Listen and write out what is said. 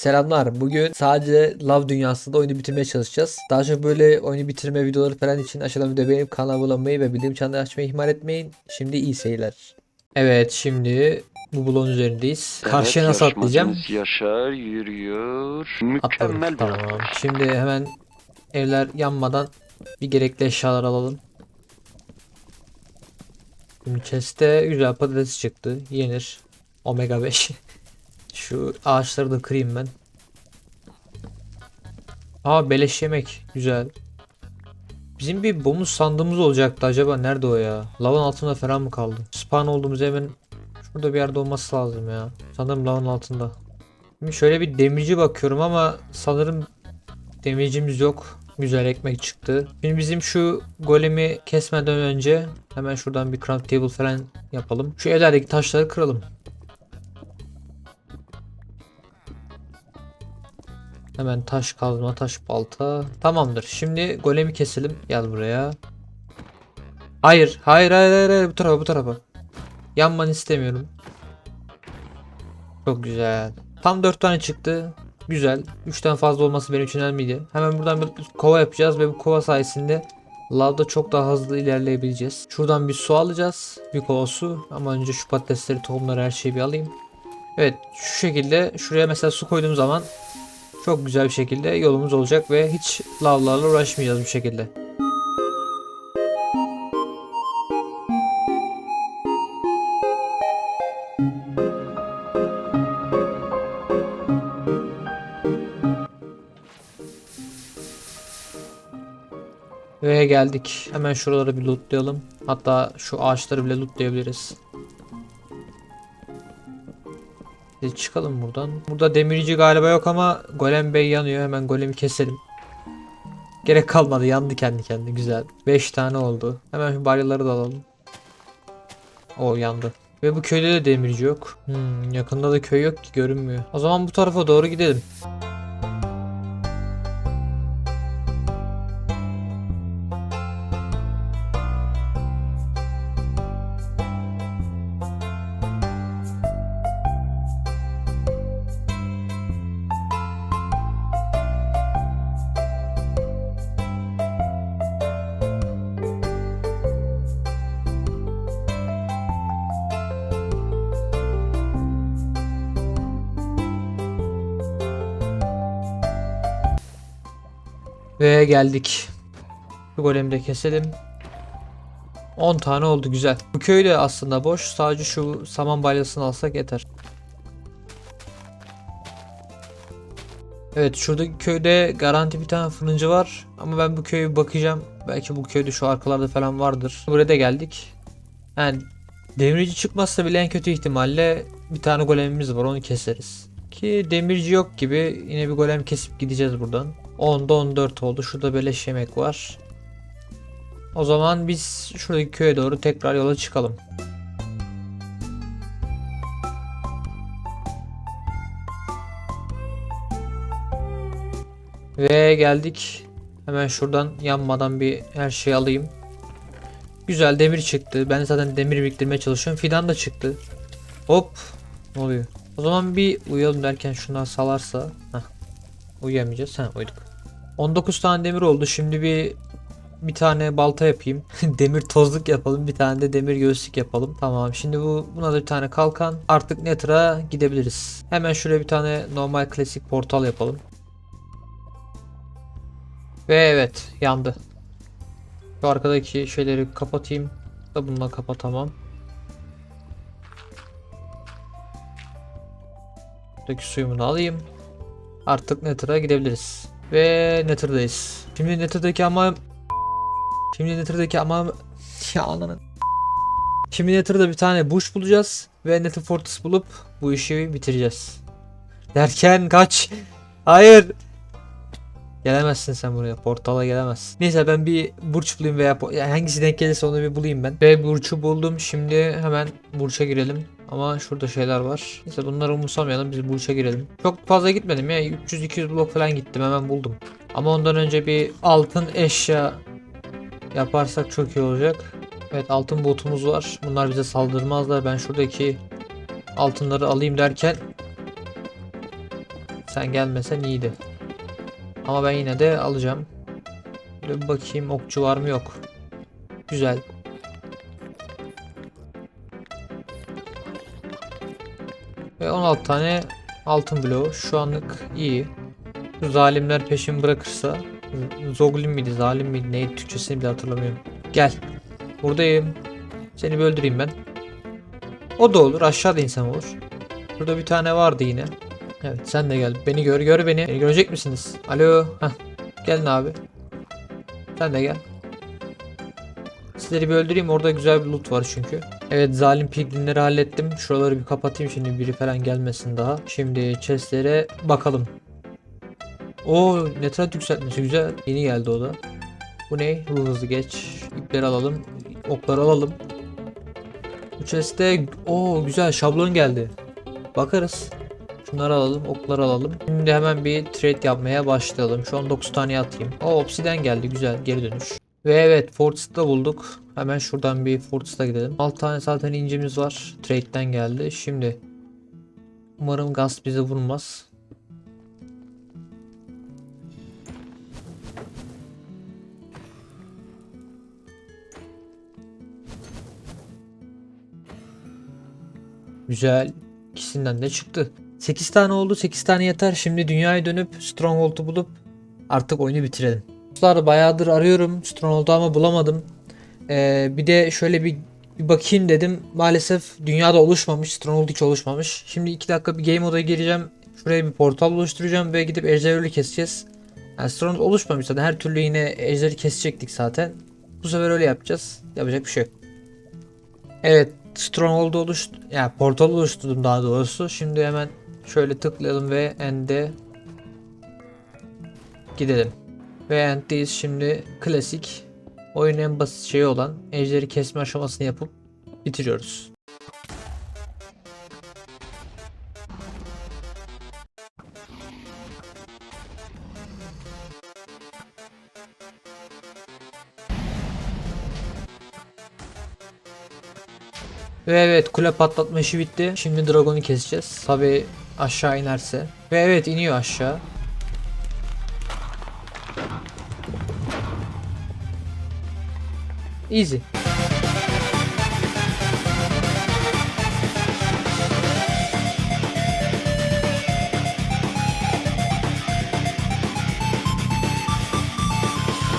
Selamlar. Bugün sadece Love dünyasında oyunu bitirmeye çalışacağız. Daha çok böyle oyunu bitirme videoları falan için aşağıdan videoyu beğenip kanala abone ve bildirim çanını açmayı ihmal etmeyin. Şimdi iyi seyirler. Evet şimdi bu bloğun üzerindeyiz. Karşıya nasıl atlayacağım? Yaşar yürüyor. Mükemmel Tamam. Şimdi hemen evler yanmadan bir gerekli eşyalar alalım. Chest'te güzel patates çıktı. Yenir. Omega 5. Şu ağaçları da kırayım ben. Aa beleş yemek. Güzel. Bizim bir bonus sandığımız olacaktı acaba nerede o ya? Lavın altında falan mı kaldı? Spawn olduğumuz hemen şurada bir yerde olması lazım ya. Sanırım lavın altında. Şimdi şöyle bir demirci bakıyorum ama sanırım demircimiz yok. Güzel ekmek çıktı. Şimdi bizim şu golemi kesmeden önce hemen şuradan bir craft table falan yapalım. Şu evlerdeki taşları kıralım. Hemen taş kazma, taş balta. Tamamdır. Şimdi golemi keselim. Gel buraya. Hayır, hayır, hayır, hayır, hayır. bu tarafa, bu tarafa. Yanmanı istemiyorum. Çok güzel. Tam 4 tane çıktı. Güzel. 3'ten fazla olması benim için önemliydi. Hemen buradan bir kova yapacağız ve bu kova sayesinde lavda çok daha hızlı ilerleyebileceğiz. Şuradan bir su alacağız. Bir kova su. Ama önce şu patatesleri, tohumları her şeyi bir alayım. Evet şu şekilde şuraya mesela su koyduğum zaman çok güzel bir şekilde yolumuz olacak ve hiç lavlarla uğraşmayacağız bu şekilde. Ve geldik. Hemen şuraları bir lootlayalım. Hatta şu ağaçları bile lootlayabiliriz. Biz çıkalım buradan. Burada demirci galiba yok ama Golem Bey yanıyor. Hemen Golem'i keselim. Gerek kalmadı. Yandı kendi kendine. Güzel. 5 tane oldu. Hemen şu balyaları da alalım. O yandı. Ve bu köyde de demirci yok. Hmm, yakında da köy yok ki görünmüyor. O zaman bu tarafa doğru gidelim. Ve geldik. Bu golemi de keselim. 10 tane oldu güzel. Bu köy de aslında boş. Sadece şu saman balyasını alsak yeter. Evet şuradaki köyde garanti bir tane fırıncı var. Ama ben bu köye bakacağım. Belki bu köyde şu arkalarda falan vardır. Buraya da geldik. Yani demirci çıkmazsa bile en kötü ihtimalle bir tane golemimiz var onu keseriz. Ki demirci yok gibi yine bir golem kesip gideceğiz buradan. 10'da 14 oldu. Şurada beleş yemek var. O zaman biz şuradaki köye doğru tekrar yola çıkalım. Ve geldik. Hemen şuradan yanmadan bir her şeyi alayım. Güzel demir çıktı. Ben zaten demir biriktirmeye çalışıyorum. Fidan da çıktı. Hop. Ne oluyor? O zaman bir uyuyalım derken şundan salarsa. Heh. Uyuyamayacağız. Ha uyduk. 19 tane demir oldu. Şimdi bir bir tane balta yapayım. demir tozluk yapalım. Bir tane de demir göğüslük yapalım. Tamam. Şimdi bu buna da bir tane kalkan. Artık Nether'a gidebiliriz. Hemen şuraya bir tane normal klasik portal yapalım. Ve evet yandı. Şu arkadaki şeyleri kapatayım. Da bununla kapatamam. Buradaki suyumu da alayım. Artık Nether'a gidebiliriz. Ve Nether'dayız. Şimdi Nether'daki ama Şimdi Nether'daki ama ya ananın. Şimdi Nether'da bir tane bush bulacağız ve Nether Fortress bulup bu işi bitireceğiz. Derken kaç. Hayır. Gelemezsin sen buraya. Portala gelemezsin. Neyse ben bir burç bulayım veya yani hangisi denk gelirse onu bir bulayım ben. Ve burçu buldum. Şimdi hemen burça girelim. Ama şurada şeyler var. Neyse bunları umursamayalım. Biz burça girelim. Çok fazla gitmedim ya. 300-200 blok falan gittim. Hemen buldum. Ama ondan önce bir altın eşya yaparsak çok iyi olacak. Evet altın botumuz var. Bunlar bize saldırmazlar. Ben şuradaki altınları alayım derken Sen gelmesen iyiydi. Ama ben yine de alacağım. Böyle bir bakayım okçu var mı yok. Güzel. Ve 16 tane altın bloğu. Şu anlık iyi. Şu zalimler peşimi bırakırsa Zoglin miydi, zalim miydi, neydi Türkçesini bile hatırlamıyorum. Gel. Buradayım. Seni bir ben. O da olur. Aşağıda insan olur. Burada bir tane vardı yine. Evet sen de gel. Beni gör, gör beni. Beni görecek misiniz? Alo. Heh. Gelin abi. Sen de gel. Sizleri bir öldüreyim. Orada güzel bir loot var çünkü. Evet zalim piglinleri hallettim. Şuraları bir kapatayım şimdi biri falan gelmesin daha. Şimdi chestlere bakalım. Oo netrat yükseltmesi güzel. Yeni geldi o da. Bu ne? Bu hızlı geç. İpleri alalım. Okları alalım. Bu chest'te o güzel şablon geldi. Bakarız. Şunları alalım, okları alalım. Şimdi hemen bir trade yapmaya başlayalım. Şu an 9 tane atayım. O obsidian geldi güzel geri dönüş. Ve evet Fortress'ta bulduk. Hemen şuradan bir Fortress'a gidelim. 6 tane zaten incimiz var. Trade'den geldi. Şimdi umarım gaz bizi vurmaz. Güzel. İkisinden de çıktı. 8 tane oldu. 8 tane yeter. Şimdi dünyaya dönüp Stronghold'u bulup artık oyunu bitirelim. Dostlar bayağıdır arıyorum Stronghold'u ama bulamadım. Ee, bir de şöyle bir, bir bakayım dedim. Maalesef dünyada oluşmamış. Stronghold hiç oluşmamış. Şimdi 2 dakika bir game moda gireceğim. Şuraya bir portal oluşturacağım ve gidip ejderleri keseceğiz. Yani Stronghold oluşmamış zaten. Her türlü yine ejderi kesecektik zaten. Bu sefer öyle yapacağız. Yapacak bir şey yok. Evet Stronghold oluştu. Yani portal oluşturdum daha doğrusu. Şimdi hemen şöyle tıklayalım ve end'e gidelim. Ve end'deyiz şimdi klasik oyunun en basit şeyi olan ejderi kesme aşamasını yapıp bitiriyoruz. Ve evet kule patlatma işi bitti. Şimdi dragonu keseceğiz. Tabi aşağı inerse. Ve evet iniyor aşağı. Easy.